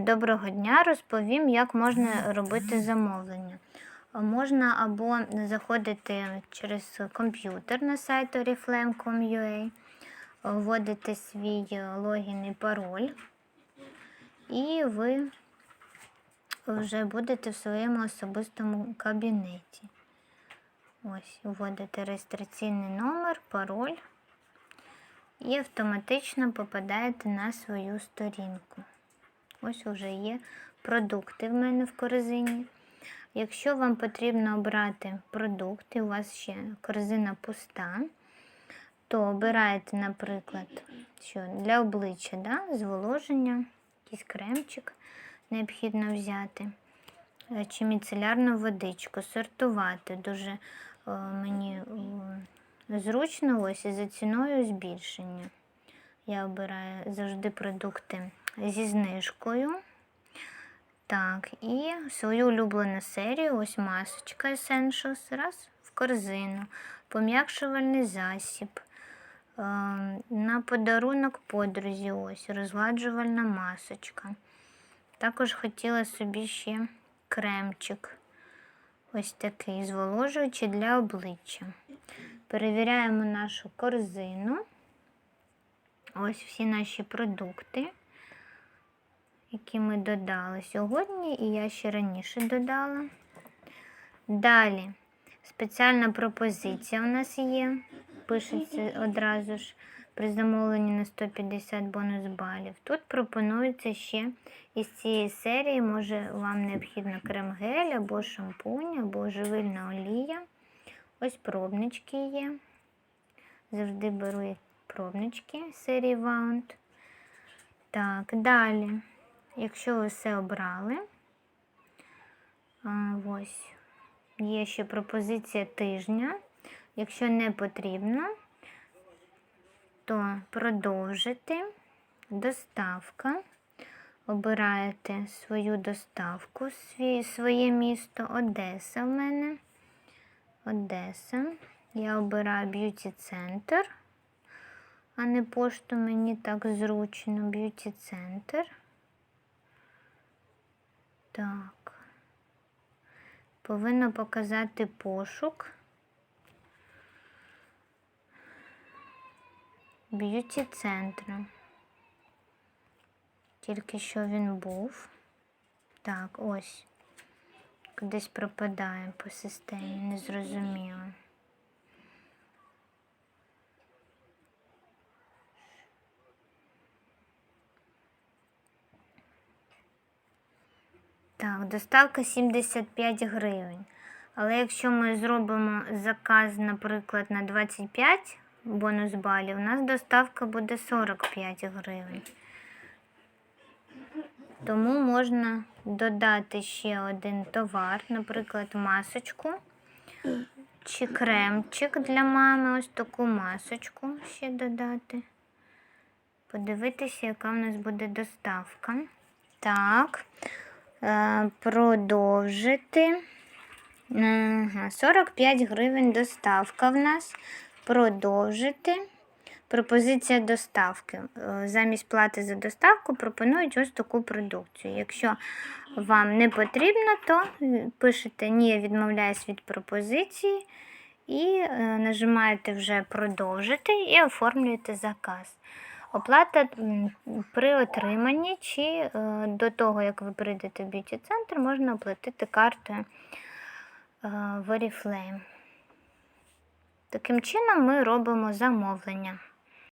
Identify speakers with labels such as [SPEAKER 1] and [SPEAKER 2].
[SPEAKER 1] Доброго дня! Розповім, як можна робити замовлення. Е, Можна або заходити через комп'ютер на сайт oriflame.com.ua, вводити свій е, логін і пароль, і ви вже будете в своєму особистому кабінеті. Ось, вводите реєстраційний номер, пароль і автоматично попадаєте на свою сторінку. Ось вже є продукти в мене в корзині. Якщо вам потрібно обрати продукти, у вас ще корзина пуста, то обираєте, наприклад, що для обличчя, да, зволоження, якийсь кремчик необхідно взяти, е, чи міцелярну водичку, сортувати. Дуже е, мені е, зручно ось і за ціною збільшення. Я обираю завжди продукти зі знижкою. Так, і свою улюблену серію, ось масочка Essentials, раз в корзину, пом'якшувальний засіб. Е, на подарунок подрузі ось розгладжувальна масочка. Також хотіла собі ще кремчик. Ось такий зволожуючий для обличчя. Перевіряємо нашу корзину. Ось всі наші продукти, які ми додали сьогодні, і я ще раніше додала. Далі спеціальна пропозиція у нас є. Пишеться одразу ж при замовленні на 150 бонус балів. Тут пропонується ще із цієї серії, може вам необхідно крем-гель, або шампунь, або живильна олія. Ось пробнички є. Завжди беру пробнички серії Wound. Так, далі, якщо ви все обрали, ось, є ще пропозиція тижня. Якщо не потрібно, то продовжити доставка. Обираєте свою доставку, своє місто Одеса в мене. Одеса. Я обираю б'юті центр а не пошту мені так зручно. Б'юті центр. Так. Повинно показати пошук. Б'юті центру. Тільки що він був. Так, ось. Кудись пропадає по системі, не Так, доставка 75 гривень. Але якщо ми зробимо заказ, наприклад, на 25 бонус балів, у нас доставка буде 45 гривень. Тому можна додати ще один товар, наприклад, масочку чи кремчик для мами. Ось таку масочку ще додати. Подивитися, яка в нас буде доставка. Так. Е, продовжити. 45 гривень доставка в нас. Продовжити. Пропозиція доставки. Е, Замість плати за доставку пропонують ось таку продукцію. Якщо вам не потрібно, то пишете Ні, я відмовляюсь від пропозиції і е, нажимаєте вже продовжити і оформлюєте заказ. Оплата при отриманні чи е, до того, як ви прийдете в б'юті-центр, можна оплатити картою е, Oriflame. Таким чином ми робимо замовлення.